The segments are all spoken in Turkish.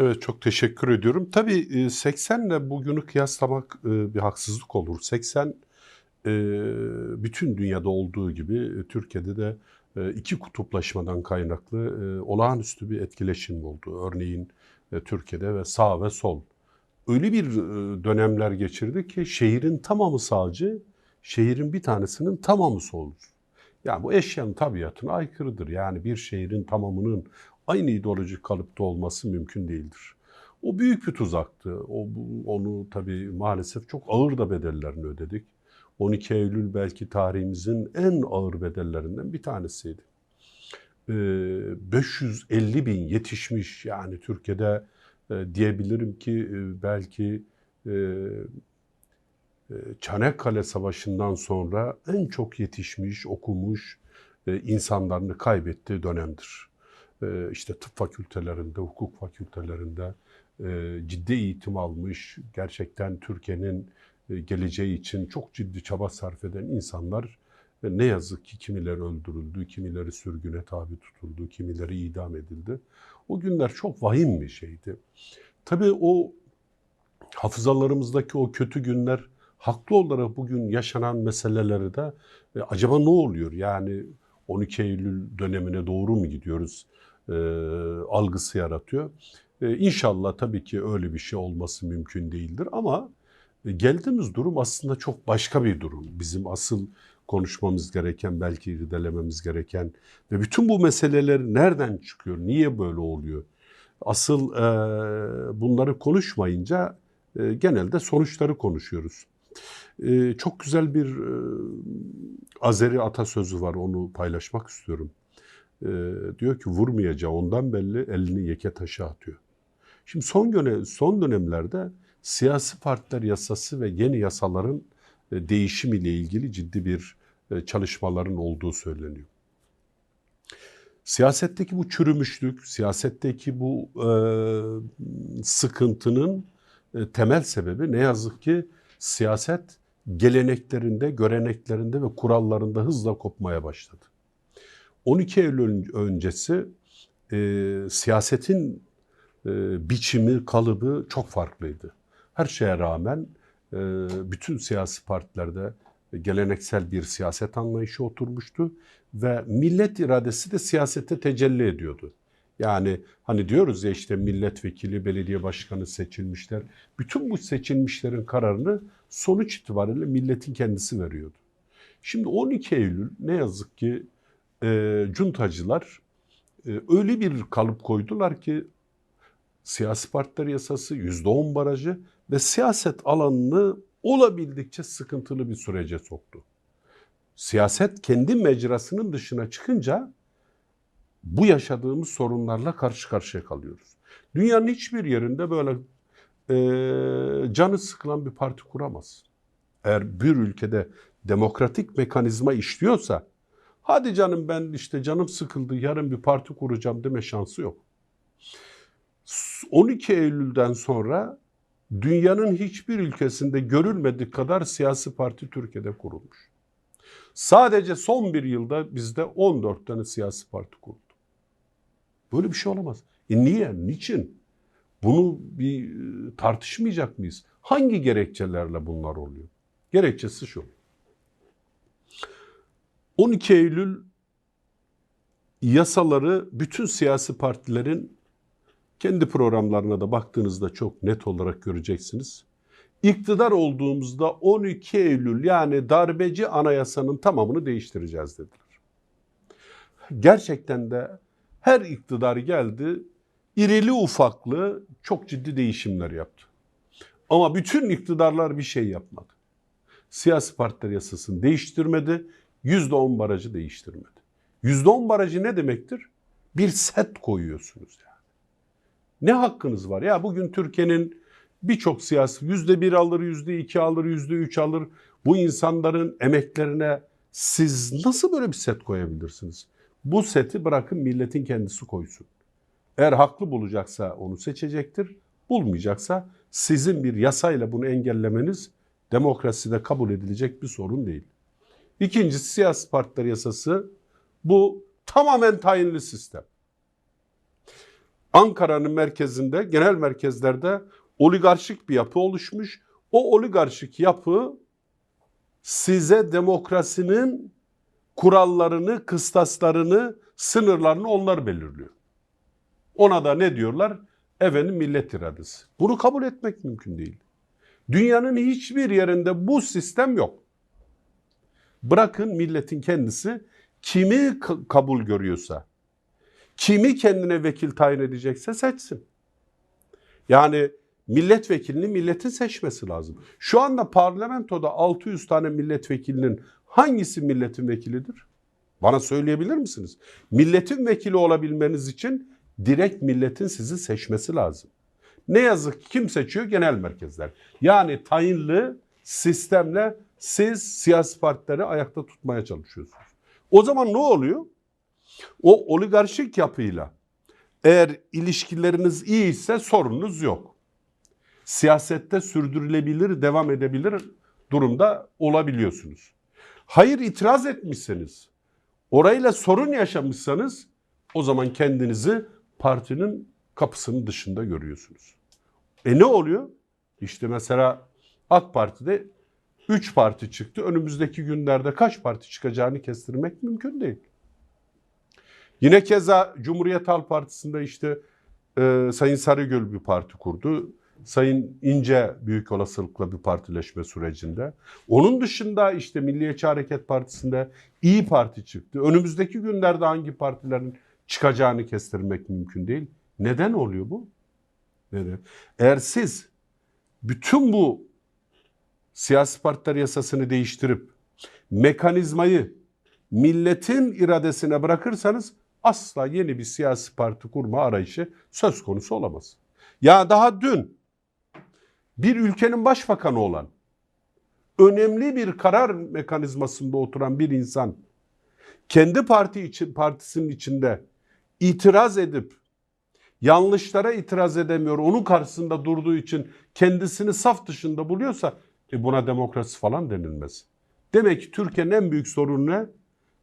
Evet çok teşekkür ediyorum. Tabii 80 ile bugünü kıyaslamak e, bir haksızlık olur. 80 e, bütün dünyada olduğu gibi e, Türkiye'de de iki kutuplaşmadan kaynaklı olağanüstü bir etkileşim oldu. Örneğin Türkiye'de ve sağ ve sol. Öyle bir dönemler geçirdi ki şehrin tamamı sağcı, şehrin bir tanesinin tamamı solcu. Yani bu eşyanın tabiatına aykırıdır. Yani bir şehrin tamamının aynı ideolojik kalıpta olması mümkün değildir. O büyük bir tuzaktı. O, onu tabii maalesef çok ağır da bedellerini ödedik. 12 Eylül belki tarihimizin en ağır bedellerinden bir tanesiydi. 550 ee, bin yetişmiş yani Türkiye'de e, diyebilirim ki e, belki e, Çanakkale Savaşı'ndan sonra en çok yetişmiş, okumuş insanlarını kaybettiği dönemdir. İşte tıp fakültelerinde, hukuk fakültelerinde ciddi eğitim almış, gerçekten Türkiye'nin geleceği için çok ciddi çaba sarf eden insanlar ne yazık ki kimileri öldürüldü, kimileri sürgüne tabi tutuldu, kimileri idam edildi. O günler çok vahim bir şeydi. Tabii o hafızalarımızdaki o kötü günler haklı olarak bugün yaşanan meseleleri de e, acaba ne oluyor? Yani 12 Eylül dönemine doğru mu gidiyoruz? E, algısı yaratıyor. E, inşallah tabii ki öyle bir şey olması mümkün değildir ama e, geldiğimiz durum aslında çok başka bir durum. Bizim asıl konuşmamız gereken, belki irdelememiz gereken ve bütün bu meseleler nereden çıkıyor, niye böyle oluyor? Asıl e, bunları konuşmayınca e, genelde sonuçları konuşuyoruz. E, çok güzel bir e, Azeri atasözü var, onu paylaşmak istiyorum. E, diyor ki vurmayacağı ondan belli elini yeke taşı atıyor. Şimdi son, dönem, son dönemlerde siyasi partiler yasası ve yeni yasaların e, değişimiyle ilgili ciddi bir e, çalışmaların olduğu söyleniyor. Siyasetteki bu çürümüşlük, siyasetteki bu e, sıkıntının e, temel sebebi ne yazık ki siyaset geleneklerinde, göreneklerinde ve kurallarında hızla kopmaya başladı. 12 Eylül öncesi e, siyasetin e, biçimi, kalıbı çok farklıydı. Her şeye rağmen e, bütün siyasi partilerde geleneksel bir siyaset anlayışı oturmuştu ve millet iradesi de siyasete tecelli ediyordu. Yani hani diyoruz ya işte milletvekili, belediye başkanı seçilmişler. Bütün bu seçilmişlerin kararını sonuç itibariyle milletin kendisi veriyordu. Şimdi 12 Eylül ne yazık ki e, cuntacılar e, öyle bir kalıp koydular ki siyasi partiler yasası, %10 barajı ve siyaset alanını olabildikçe sıkıntılı bir sürece soktu. Siyaset kendi mecrasının dışına çıkınca bu yaşadığımız sorunlarla karşı karşıya kalıyoruz. Dünyanın hiçbir yerinde böyle e, canı sıkılan bir parti kuramaz. Eğer bir ülkede demokratik mekanizma işliyorsa hadi canım ben işte canım sıkıldı yarın bir parti kuracağım deme şansı yok. 12 Eylül'den sonra dünyanın hiçbir ülkesinde görülmedik kadar siyasi parti Türkiye'de kurulmuş. Sadece son bir yılda bizde 14 tane siyasi parti kuruldu. Böyle bir şey olamaz. E niye? Niçin? Bunu bir e, tartışmayacak mıyız? Hangi gerekçelerle bunlar oluyor? Gerekçesi şu. 12 Eylül yasaları bütün siyasi partilerin kendi programlarına da baktığınızda çok net olarak göreceksiniz. İktidar olduğumuzda 12 Eylül yani darbeci anayasanın tamamını değiştireceğiz dediler. Gerçekten de her iktidar geldi, irili ufaklı çok ciddi değişimler yaptı. Ama bütün iktidarlar bir şey yapmadı. Siyasi partiler yasasını değiştirmedi, %10 barajı değiştirmedi. %10 barajı ne demektir? Bir set koyuyorsunuz yani. Ne hakkınız var? Ya bugün Türkiye'nin birçok siyasi yüzde bir alır, yüzde iki alır, yüzde üç alır. Bu insanların emeklerine siz nasıl böyle bir set koyabilirsiniz? Bu seti bırakın milletin kendisi koysun. Eğer haklı bulacaksa onu seçecektir. Bulmayacaksa sizin bir yasayla bunu engellemeniz demokraside kabul edilecek bir sorun değil. İkincisi siyasi partiler yasası. Bu tamamen tayinli sistem. Ankara'nın merkezinde, genel merkezlerde oligarşik bir yapı oluşmuş. O oligarşik yapı size demokrasinin kurallarını, kıstaslarını, sınırlarını onlar belirliyor. Ona da ne diyorlar? Efendim millet iradesi. Bunu kabul etmek mümkün değil. Dünyanın hiçbir yerinde bu sistem yok. Bırakın milletin kendisi kimi kabul görüyorsa, kimi kendine vekil tayin edecekse seçsin. Yani milletvekilini milletin seçmesi lazım. Şu anda parlamentoda 600 tane milletvekilinin hangisi milletin vekilidir? Bana söyleyebilir misiniz? Milletin vekili olabilmeniz için direkt milletin sizi seçmesi lazım. Ne yazık ki kim seçiyor? Genel merkezler. Yani tayinli sistemle siz siyasi partileri ayakta tutmaya çalışıyorsunuz. O zaman ne oluyor? O oligarşik yapıyla eğer ilişkileriniz iyiyse sorununuz yok. Siyasette sürdürülebilir, devam edebilir durumda olabiliyorsunuz. Hayır itiraz etmişseniz, orayla sorun yaşamışsanız o zaman kendinizi partinin kapısının dışında görüyorsunuz. E ne oluyor? İşte mesela AK Parti'de 3 parti çıktı. Önümüzdeki günlerde kaç parti çıkacağını kestirmek mümkün değil. Yine keza Cumhuriyet Halk Partisi'nde işte e, Sayın Sarıgül bir parti kurdu. Sayın İnce büyük olasılıkla bir partileşme sürecinde. Onun dışında işte Milliyetçi Hareket Partisi'nde İyi Parti çıktı. Önümüzdeki günlerde hangi partilerin çıkacağını kestirmek mümkün değil. Neden oluyor bu? Neden? Eğer siz bütün bu siyasi partiler yasasını değiştirip mekanizmayı milletin iradesine bırakırsanız asla yeni bir siyasi parti kurma arayışı söz konusu olamaz. Ya daha dün bir ülkenin başbakanı olan önemli bir karar mekanizmasında oturan bir insan kendi parti için partisinin içinde itiraz edip yanlışlara itiraz edemiyor. Onun karşısında durduğu için kendisini saf dışında buluyorsa e buna demokrasi falan denilmez. Demek ki Türkiye'nin en büyük sorunu ne?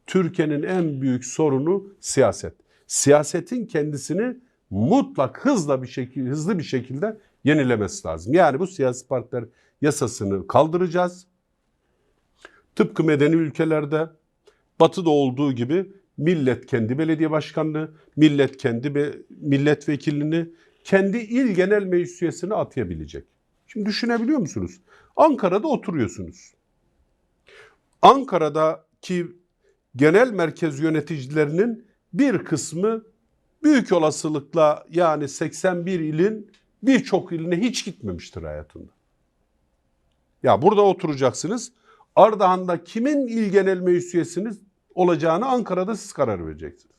Türkiye'nin en büyük sorunu siyaset. Siyasetin kendisini mutlak hızla bir şekilde hızlı bir şekilde yenilemesi lazım. Yani bu siyasi partiler yasasını kaldıracağız. Tıpkı medeni ülkelerde Batı'da olduğu gibi millet kendi belediye başkanlığı, millet kendi be, milletvekilini, kendi il genel meclis üyesini atayabilecek. Şimdi düşünebiliyor musunuz? Ankara'da oturuyorsunuz. Ankara'daki genel merkez yöneticilerinin bir kısmı büyük olasılıkla yani 81 ilin birçok iline hiç gitmemiştir hayatında. Ya burada oturacaksınız. Ardahan'da kimin il genel meclis üyesiniz olacağını Ankara'da siz karar vereceksiniz.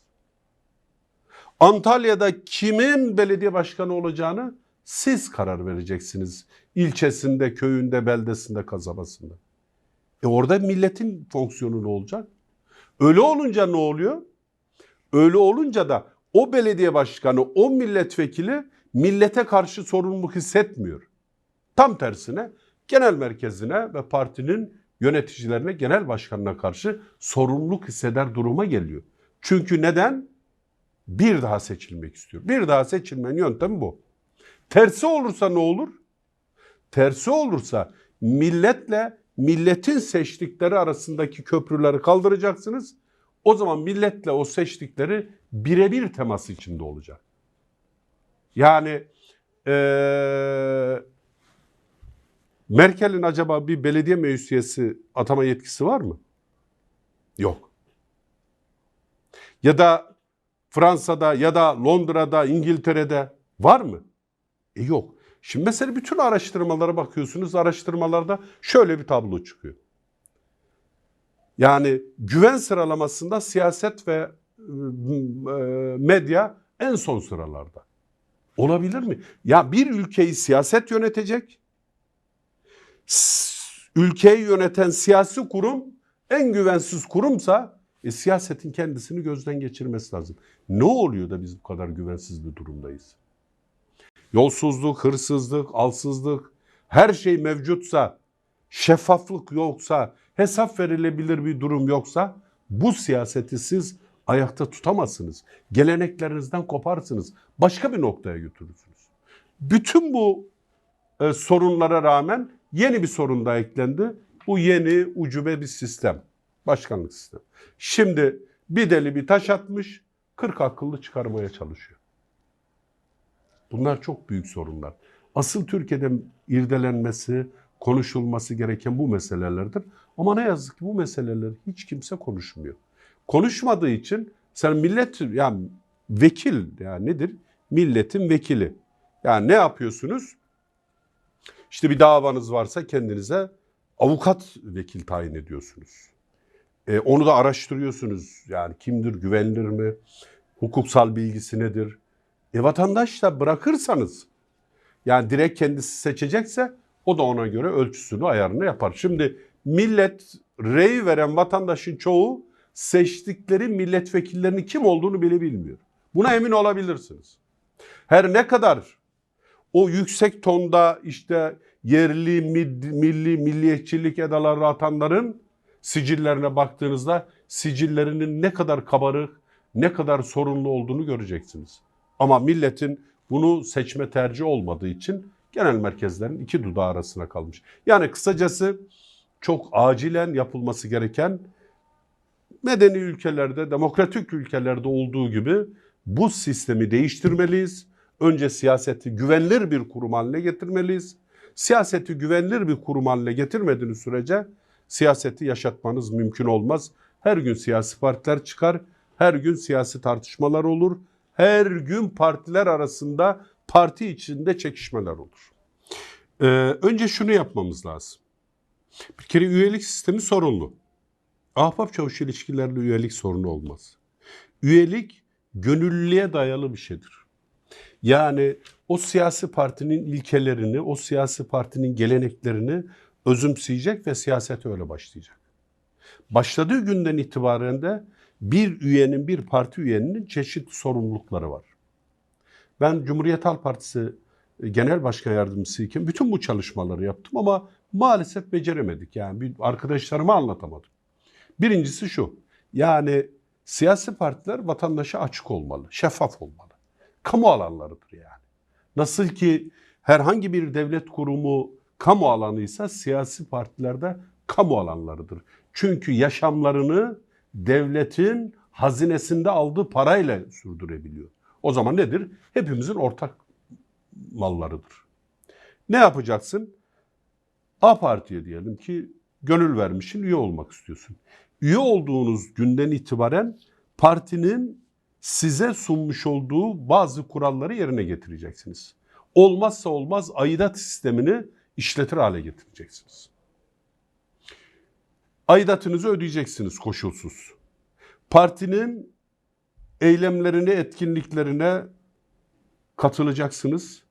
Antalya'da kimin belediye başkanı olacağını siz karar vereceksiniz. İlçesinde, köyünde, beldesinde, kasabasında. E orada milletin fonksiyonu ne olacak? Öyle olunca ne oluyor? Öyle olunca da o belediye başkanı, o milletvekili millete karşı sorumluluk hissetmiyor. Tam tersine genel merkezine ve partinin yöneticilerine, genel başkanına karşı sorumluluk hisseder duruma geliyor. Çünkü neden? Bir daha seçilmek istiyor. Bir daha seçilmenin yöntemi bu. Tersi olursa ne olur? Tersi olursa milletle milletin seçtikleri arasındaki köprüleri kaldıracaksınız. O zaman milletle o seçtikleri birebir teması içinde olacak. Yani eee Merkel'in acaba bir belediye meclis atama yetkisi var mı? Yok. Ya da Fransa'da ya da Londra'da, İngiltere'de var mı? E yok. Şimdi mesela bütün araştırmalara bakıyorsunuz. Araştırmalarda şöyle bir tablo çıkıyor. Yani güven sıralamasında siyaset ve e, medya en son sıralarda. Olabilir mi? Ya bir ülkeyi siyaset yönetecek. Ülkeyi yöneten siyasi kurum en güvensiz kurumsa e, siyasetin kendisini gözden geçirmesi lazım. Ne oluyor da biz bu kadar güvensiz bir durumdayız? Yolsuzluk, hırsızlık, alsızlık her şey mevcutsa, şeffaflık yoksa, hesap verilebilir bir durum yoksa bu siyaseti siz ayakta tutamazsınız. Geleneklerinizden koparsınız. Başka bir noktaya götürürsünüz. Bütün bu e, sorunlara rağmen yeni bir sorun da eklendi. Bu yeni ucube bir sistem. Başkanlık sistemi. Şimdi bir deli bir taş atmış, 40 akıllı çıkarmaya çalışıyor. Bunlar çok büyük sorunlar. Asıl Türkiye'de irdelenmesi, konuşulması gereken bu meselelerdir. Ama ne yazık ki bu meseleleri hiç kimse konuşmuyor. Konuşmadığı için sen millet yani vekil yani nedir? Milletin vekili. Yani ne yapıyorsunuz? İşte bir davanız varsa kendinize avukat vekil tayin ediyorsunuz. E, onu da araştırıyorsunuz. Yani kimdir, güvenilir mi? Hukuksal bilgisi nedir? E vatandaş da bırakırsanız yani direkt kendisi seçecekse o da ona göre ölçüsünü ayarını yapar. Şimdi millet rey veren vatandaşın çoğu seçtikleri milletvekillerinin kim olduğunu bile bilmiyor. Buna emin olabilirsiniz. Her ne kadar o yüksek tonda işte yerli, milli, milliyetçilik edaları atanların sicillerine baktığınızda sicillerinin ne kadar kabarık, ne kadar sorunlu olduğunu göreceksiniz. Ama milletin bunu seçme tercih olmadığı için genel merkezlerin iki dudağı arasına kalmış. Yani kısacası çok acilen yapılması gereken medeni ülkelerde, demokratik ülkelerde olduğu gibi bu sistemi değiştirmeliyiz. Önce siyaseti güvenilir bir kurum haline getirmeliyiz. Siyaseti güvenilir bir kurum haline getirmediğiniz sürece siyaseti yaşatmanız mümkün olmaz. Her gün siyasi partiler çıkar, her gün siyasi tartışmalar olur, her gün partiler arasında parti içinde çekişmeler olur. Ee, önce şunu yapmamız lazım. Bir kere üyelik sistemi sorunlu. Ahbap çavuş ilişkilerinde üyelik sorunu olmaz. Üyelik gönüllülüğe dayalı bir şeydir. Yani o siyasi partinin ilkelerini, o siyasi partinin geleneklerini özümseyecek ve siyasete öyle başlayacak. Başladığı günden itibaren de bir üyenin, bir parti üyenin çeşitli sorumlulukları var. Ben Cumhuriyet Halk Partisi e, Genel Başkan Yardımcısıyken bütün bu çalışmaları yaptım ama maalesef beceremedik. Yani bir arkadaşlarıma anlatamadım. Birincisi şu, yani siyasi partiler vatandaşa açık olmalı, şeffaf olmalı. Kamu alanlarıdır yani. Nasıl ki herhangi bir devlet kurumu kamu alanıysa siyasi partilerde kamu alanlarıdır. Çünkü yaşamlarını devletin hazinesinde aldığı parayla sürdürebiliyor. O zaman nedir? Hepimizin ortak mallarıdır. Ne yapacaksın? A partiye diyelim ki gönül vermişsin, üye olmak istiyorsun. Üye olduğunuz günden itibaren partinin size sunmuş olduğu bazı kuralları yerine getireceksiniz. Olmazsa olmaz aidat sistemini işletir hale getireceksiniz. Aidatınızı ödeyeceksiniz koşulsuz. Partinin eylemlerine, etkinliklerine katılacaksınız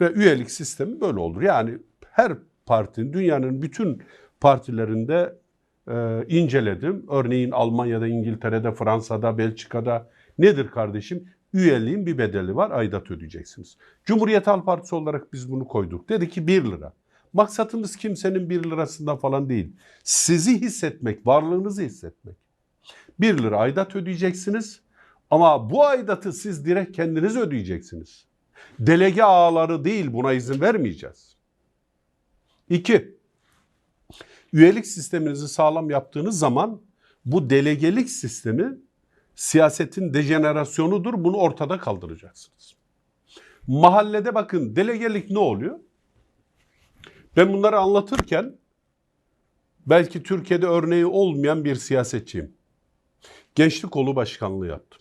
ve üyelik sistemi böyle olur. Yani her partinin, dünyanın bütün partilerinde e, inceledim. Örneğin Almanya'da, İngiltere'de, Fransa'da, Belçika'da nedir kardeşim? Üyeliğin bir bedeli var, aidat ödeyeceksiniz. Cumhuriyet Halk Partisi olarak biz bunu koyduk. Dedi ki 1 lira. Maksatımız kimsenin 1 lirasından falan değil. Sizi hissetmek, varlığınızı hissetmek. 1 lira aidat ödeyeceksiniz ama bu aidatı siz direkt kendiniz ödeyeceksiniz. Delege ağları değil buna izin vermeyeceğiz. İki, üyelik sisteminizi sağlam yaptığınız zaman bu delegelik sistemi siyasetin dejenerasyonudur. Bunu ortada kaldıracaksınız. Mahallede bakın delegelik ne oluyor? Ben bunları anlatırken belki Türkiye'de örneği olmayan bir siyasetçiyim. Gençlik kolu başkanlığı yaptım.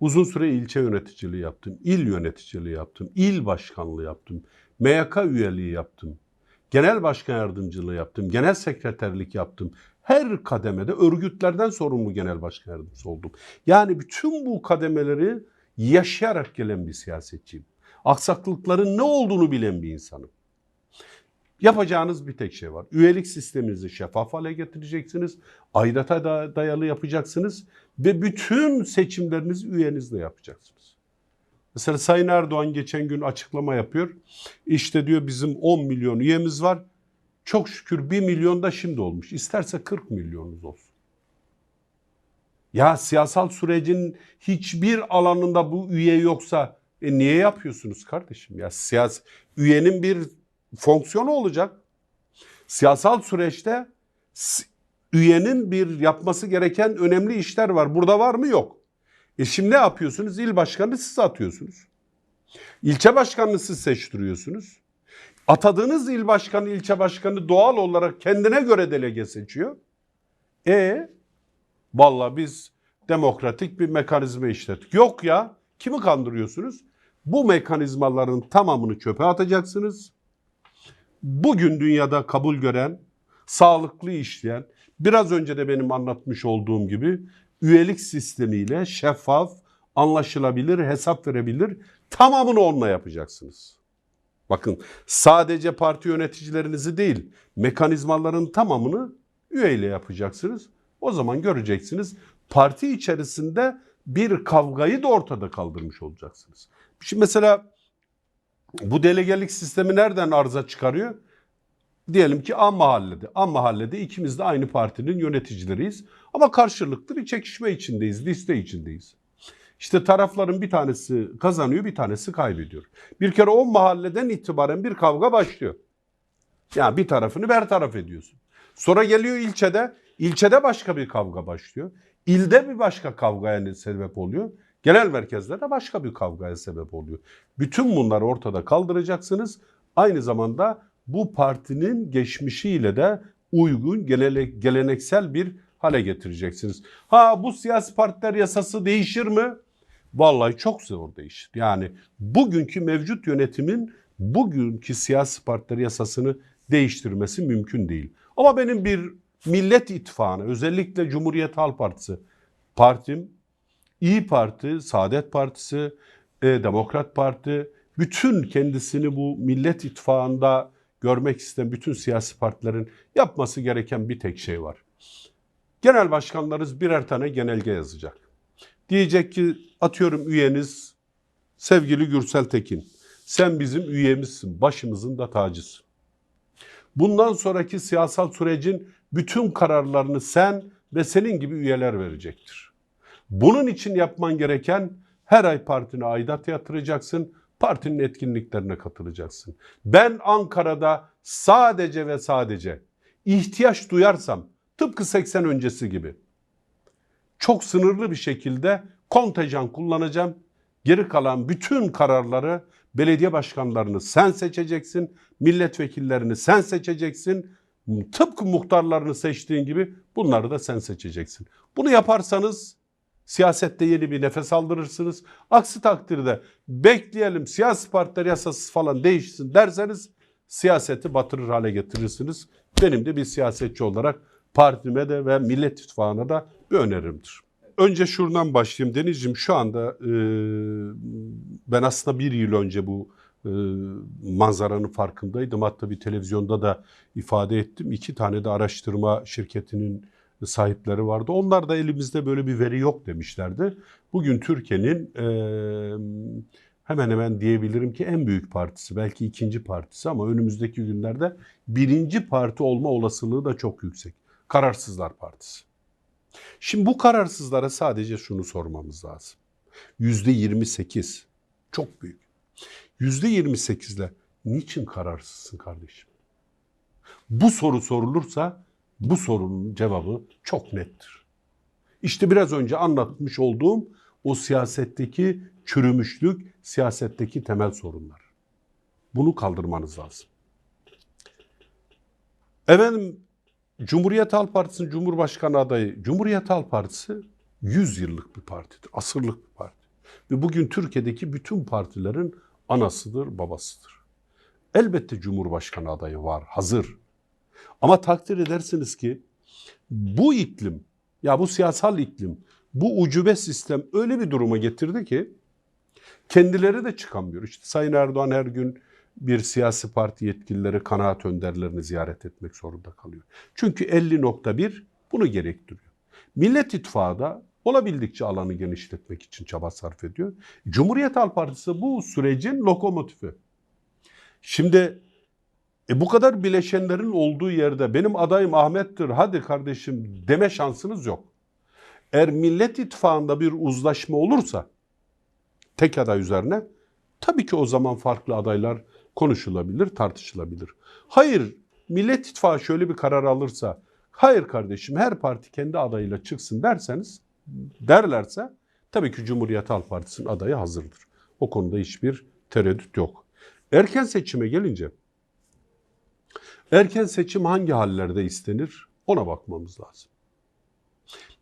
Uzun süre ilçe yöneticiliği yaptım, il yöneticiliği yaptım, il başkanlığı yaptım, MYK üyeliği yaptım, genel başkan yardımcılığı yaptım, genel sekreterlik yaptım. Her kademede örgütlerden sorumlu genel başkan yardımcısı oldum. Yani bütün bu kademeleri yaşayarak gelen bir siyasetçiyim. Aksaklıkların ne olduğunu bilen bir insanım. Yapacağınız bir tek şey var. Üyelik sisteminizi şeffaf hale getireceksiniz. Ayrata da dayalı yapacaksınız. Ve bütün seçimlerinizi üyenizle yapacaksınız. Mesela Sayın Erdoğan geçen gün açıklama yapıyor. İşte diyor bizim 10 milyon üyemiz var. Çok şükür 1 milyon da şimdi olmuş. İsterse 40 milyonunuz olsun. Ya siyasal sürecin hiçbir alanında bu üye yoksa e niye yapıyorsunuz kardeşim? Ya siyasi üyenin bir fonksiyonu olacak. Siyasal süreçte üyenin bir yapması gereken önemli işler var. Burada var mı? Yok. E şimdi ne yapıyorsunuz? İl başkanını siz atıyorsunuz. İlçe başkanını siz seçtiriyorsunuz. Atadığınız il başkanı, ilçe başkanı doğal olarak kendine göre delege seçiyor. E vallahi biz demokratik bir mekanizma işlettik. Yok ya kimi kandırıyorsunuz? Bu mekanizmaların tamamını çöpe atacaksınız. Bugün dünyada kabul gören, sağlıklı işleyen, biraz önce de benim anlatmış olduğum gibi üyelik sistemiyle şeffaf, anlaşılabilir, hesap verebilir tamamını onunla yapacaksınız. Bakın sadece parti yöneticilerinizi değil, mekanizmaların tamamını üyeyle yapacaksınız. O zaman göreceksiniz parti içerisinde bir kavgayı da ortada kaldırmış olacaksınız. Şimdi mesela bu delegelik sistemi nereden arıza çıkarıyor? Diyelim ki A mahallede. A mahallede ikimiz de aynı partinin yöneticileriyiz. Ama karşılıklı bir çekişme içindeyiz, liste içindeyiz. İşte tarafların bir tanesi kazanıyor, bir tanesi kaybediyor. Bir kere o mahalleden itibaren bir kavga başlıyor. Yani bir tarafını bertaraf ediyorsun. Sonra geliyor ilçede, ilçede başka bir kavga başlıyor. İlde bir başka kavgaya sebep oluyor. Genel merkezde de başka bir kavgaya sebep oluyor. Bütün bunları ortada kaldıracaksınız. Aynı zamanda bu partinin geçmişiyle de uygun geleneksel bir hale getireceksiniz. Ha bu siyasi partiler yasası değişir mi? Vallahi çok zor değişir. Yani bugünkü mevcut yönetimin bugünkü siyasi partiler yasasını değiştirmesi mümkün değil. Ama benim bir Millet İttifakı'na özellikle Cumhuriyet Halk Partisi partim, İyi Parti, Saadet Partisi, e, Demokrat Parti bütün kendisini bu Millet İttifakı'nda görmek isteyen bütün siyasi partilerin yapması gereken bir tek şey var. Genel başkanlarınız birer tane genelge yazacak. Diyecek ki atıyorum üyeniz sevgili Gürsel Tekin. Sen bizim üyemizsin, başımızın da tacısın. Bundan sonraki siyasal sürecin bütün kararlarını sen ve senin gibi üyeler verecektir. Bunun için yapman gereken her ay partine aidat yatıracaksın, partinin etkinliklerine katılacaksın. Ben Ankara'da sadece ve sadece ihtiyaç duyarsam tıpkı 80 öncesi gibi çok sınırlı bir şekilde kontenjan kullanacağım. Geri kalan bütün kararları belediye başkanlarını sen seçeceksin, milletvekillerini sen seçeceksin. Tıpkı muhtarlarını seçtiğin gibi bunları da sen seçeceksin. Bunu yaparsanız siyasette yeni bir nefes aldırırsınız. Aksi takdirde bekleyelim siyasi partiler yasası falan değişsin derseniz siyaseti batırır hale getirirsiniz. Benim de bir siyasetçi olarak partime de ve Millet İttifakı'na da bir önerimdir. Önce şuradan başlayayım Denizciğim. Şu anda e, ben aslında bir yıl önce bu e, manzaranın farkındaydım. Hatta bir televizyonda da ifade ettim. İki tane de araştırma şirketinin sahipleri vardı. Onlar da elimizde böyle bir veri yok demişlerdi. Bugün Türkiye'nin e, hemen hemen diyebilirim ki en büyük partisi, belki ikinci partisi ama önümüzdeki günlerde birinci parti olma olasılığı da çok yüksek. Kararsızlar Partisi. Şimdi bu kararsızlara sadece şunu sormamız lazım. Yüzde 28 çok büyük. Yüzde 28 ile niçin kararsızsın kardeşim? Bu soru sorulursa bu sorunun cevabı çok nettir. İşte biraz önce anlatmış olduğum o siyasetteki çürümüşlük, siyasetteki temel sorunlar. Bunu kaldırmanız lazım. Efendim Cumhuriyet Halk Partisi'nin Cumhurbaşkanı adayı, Cumhuriyet Halk Partisi 100 yıllık bir partidir, asırlık bir parti. Ve bugün Türkiye'deki bütün partilerin anasıdır, babasıdır. Elbette Cumhurbaşkanı adayı var, hazır. Ama takdir edersiniz ki bu iklim, ya bu siyasal iklim, bu ucube sistem öyle bir duruma getirdi ki kendileri de çıkamıyor. İşte Sayın Erdoğan her gün bir siyasi parti yetkilileri, kanaat önderlerini ziyaret etmek zorunda kalıyor. Çünkü 50.1 bunu gerektiriyor. Millet İttifakı da olabildikçe alanı genişletmek için çaba sarf ediyor. Cumhuriyet Halk Partisi bu sürecin lokomotifi. Şimdi e bu kadar bileşenlerin olduğu yerde benim adayım Ahmet'tir hadi kardeşim deme şansınız yok. Eğer Millet İttifakı'nda bir uzlaşma olursa tek aday üzerine tabii ki o zaman farklı adaylar konuşulabilir, tartışılabilir. Hayır, Millet İttifakı şöyle bir karar alırsa, hayır kardeşim her parti kendi adayıyla çıksın derseniz, derlerse tabii ki Cumhuriyet Halk Partisi'nin adayı hazırdır. O konuda hiçbir tereddüt yok. Erken seçime gelince, erken seçim hangi hallerde istenir ona bakmamız lazım.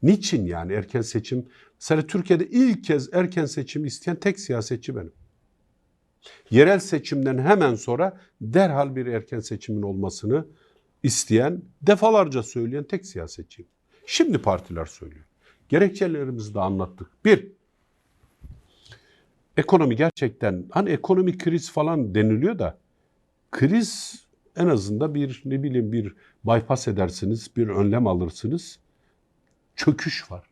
Niçin yani erken seçim? Mesela Türkiye'de ilk kez erken seçim isteyen tek siyasetçi benim. Yerel seçimden hemen sonra derhal bir erken seçimin olmasını isteyen, defalarca söyleyen tek siyasetçiyim. Şimdi partiler söylüyor. Gerekçelerimizi de anlattık. Bir, ekonomi gerçekten, hani ekonomik kriz falan deniliyor da, kriz en azından bir ne bileyim bir bypass edersiniz, bir önlem alırsınız. Çöküş var.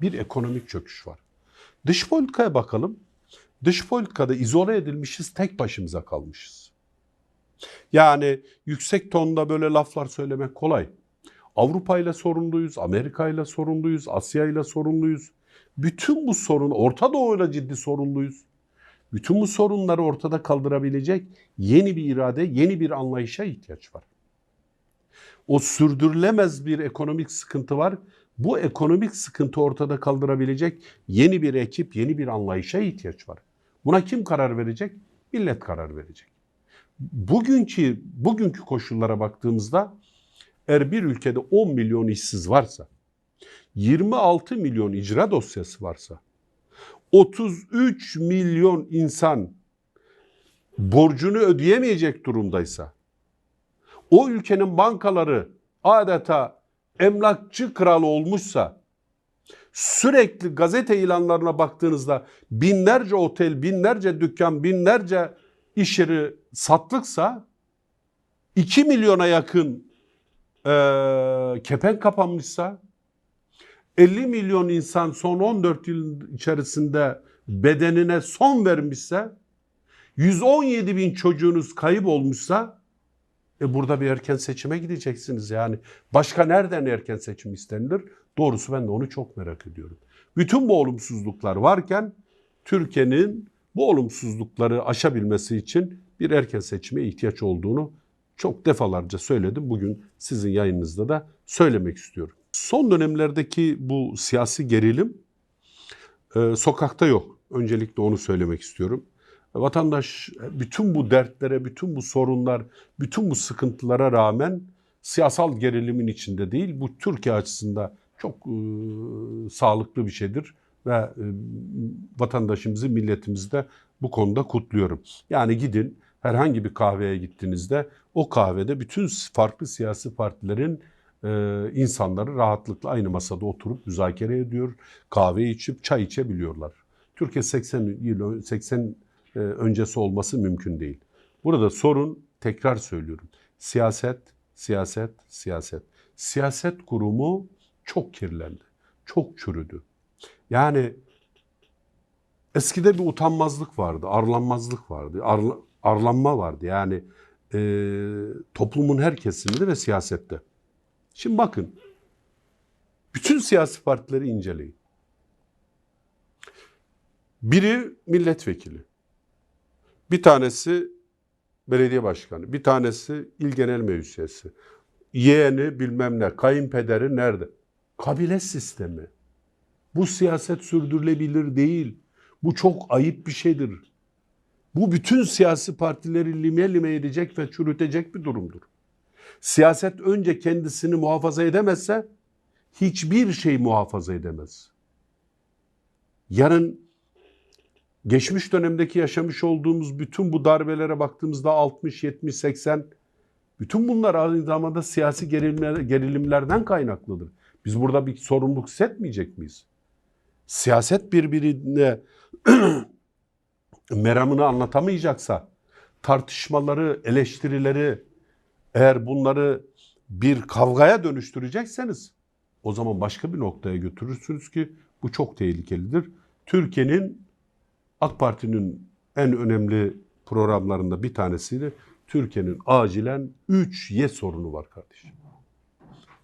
Bir ekonomik çöküş var. Dış politikaya bakalım. Dış politikada izole edilmişiz, tek başımıza kalmışız. Yani yüksek tonda böyle laflar söylemek kolay. Avrupa ile sorunluyuz, Amerika ile sorunluyuz, Asya ile sorunluyuz. Bütün bu sorun, Orta Doğu ile ciddi sorunluyuz. Bütün bu sorunları ortada kaldırabilecek yeni bir irade, yeni bir anlayışa ihtiyaç var. O sürdürülemez bir ekonomik sıkıntı var. Bu ekonomik sıkıntı ortada kaldırabilecek yeni bir ekip, yeni bir anlayışa ihtiyaç var. Buna kim karar verecek? Millet karar verecek. Bugünkü bugünkü koşullara baktığımızda eğer bir ülkede 10 milyon işsiz varsa, 26 milyon icra dosyası varsa, 33 milyon insan borcunu ödeyemeyecek durumdaysa, o ülkenin bankaları adeta emlakçı kralı olmuşsa, sürekli gazete ilanlarına baktığınızda binlerce otel, binlerce dükkan, binlerce iş yeri satlıksa 2 milyona yakın e, kepenk kapanmışsa 50 milyon insan son 14 yıl içerisinde bedenine son vermişse 117 bin çocuğunuz kayıp olmuşsa e burada bir erken seçime gideceksiniz yani. Başka nereden erken seçim istenilir? Doğrusu ben de onu çok merak ediyorum. Bütün bu olumsuzluklar varken Türkiye'nin bu olumsuzlukları aşabilmesi için bir erken seçime ihtiyaç olduğunu çok defalarca söyledim. Bugün sizin yayınınızda da söylemek istiyorum. Son dönemlerdeki bu siyasi gerilim e, sokakta yok. Öncelikle onu söylemek istiyorum. Vatandaş bütün bu dertlere, bütün bu sorunlar, bütün bu sıkıntılara rağmen siyasal gerilimin içinde değil. Bu Türkiye açısından çok e, sağlıklı bir şeydir ve e, vatandaşımızı, milletimizi de bu konuda kutluyorum. Yani gidin herhangi bir kahveye gittiğinizde o kahvede bütün farklı siyasi partilerin e, insanları rahatlıkla aynı masada oturup müzakere ediyor, kahve içip çay içebiliyorlar. Türkiye 80 yıl 80 e, öncesi olması mümkün değil. Burada sorun tekrar söylüyorum. Siyaset, siyaset, siyaset. Siyaset kurumu çok kirlendi. Çok çürüdü. Yani eskide bir utanmazlık vardı, arlanmazlık vardı, arla, arlanma vardı. Yani e, toplumun her kesiminde ve siyasette. Şimdi bakın, bütün siyasi partileri inceleyin. Biri milletvekili, bir tanesi belediye başkanı, bir tanesi il genel meclis üyesi, yeğeni bilmem ne, kayınpederi nerede? Kabile sistemi. Bu siyaset sürdürülebilir değil. Bu çok ayıp bir şeydir. Bu bütün siyasi partileri lime lime edecek ve çürütecek bir durumdur. Siyaset önce kendisini muhafaza edemezse hiçbir şey muhafaza edemez. Yarın geçmiş dönemdeki yaşamış olduğumuz bütün bu darbelere baktığımızda 60, 70, 80 bütün bunlar aynı zamanda siyasi gerilimler, gerilimlerden kaynaklıdır. Biz burada bir sorumluluk hissetmeyecek miyiz? Siyaset birbirine meramını anlatamayacaksa, tartışmaları, eleştirileri, eğer bunları bir kavgaya dönüştürecekseniz o zaman başka bir noktaya götürürsünüz ki bu çok tehlikelidir. Türkiye'nin AK Parti'nin en önemli programlarında bir tanesiydi. Türkiye'nin acilen 3 Y sorunu var kardeşim.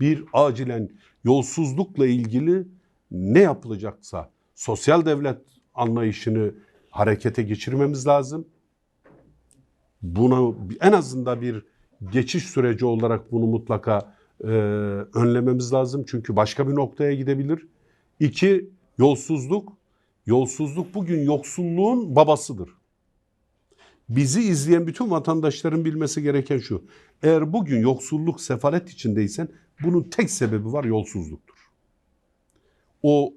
Bir acilen yolsuzlukla ilgili ne yapılacaksa sosyal devlet anlayışını harekete geçirmemiz lazım. Bunu en azından bir geçiş süreci olarak bunu mutlaka e, önlememiz lazım. Çünkü başka bir noktaya gidebilir. İki, yolsuzluk. Yolsuzluk bugün yoksulluğun babasıdır. Bizi izleyen bütün vatandaşların bilmesi gereken şu. Eğer bugün yoksulluk, sefalet içindeysen bunun tek sebebi var yolsuzluktur. O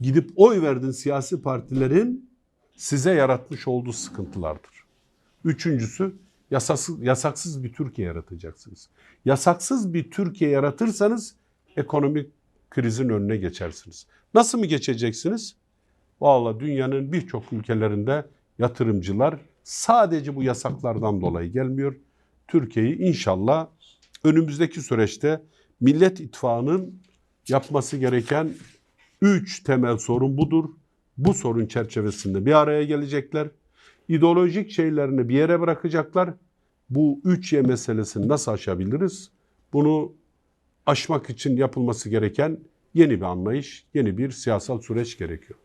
gidip oy verdin siyasi partilerin size yaratmış olduğu sıkıntılardır. Üçüncüsü yasaksız, yasaksız bir Türkiye yaratacaksınız. Yasaksız bir Türkiye yaratırsanız ekonomik krizin önüne geçersiniz. Nasıl mı geçeceksiniz? Vallahi dünyanın birçok ülkelerinde yatırımcılar sadece bu yasaklardan dolayı gelmiyor. Türkiye'yi inşallah önümüzdeki süreçte Millet İttifakı'nın yapması gereken üç temel sorun budur. Bu sorun çerçevesinde bir araya gelecekler. İdeolojik şeylerini bir yere bırakacaklar. Bu üç Y meselesini nasıl aşabiliriz? Bunu aşmak için yapılması gereken yeni bir anlayış, yeni bir siyasal süreç gerekiyor.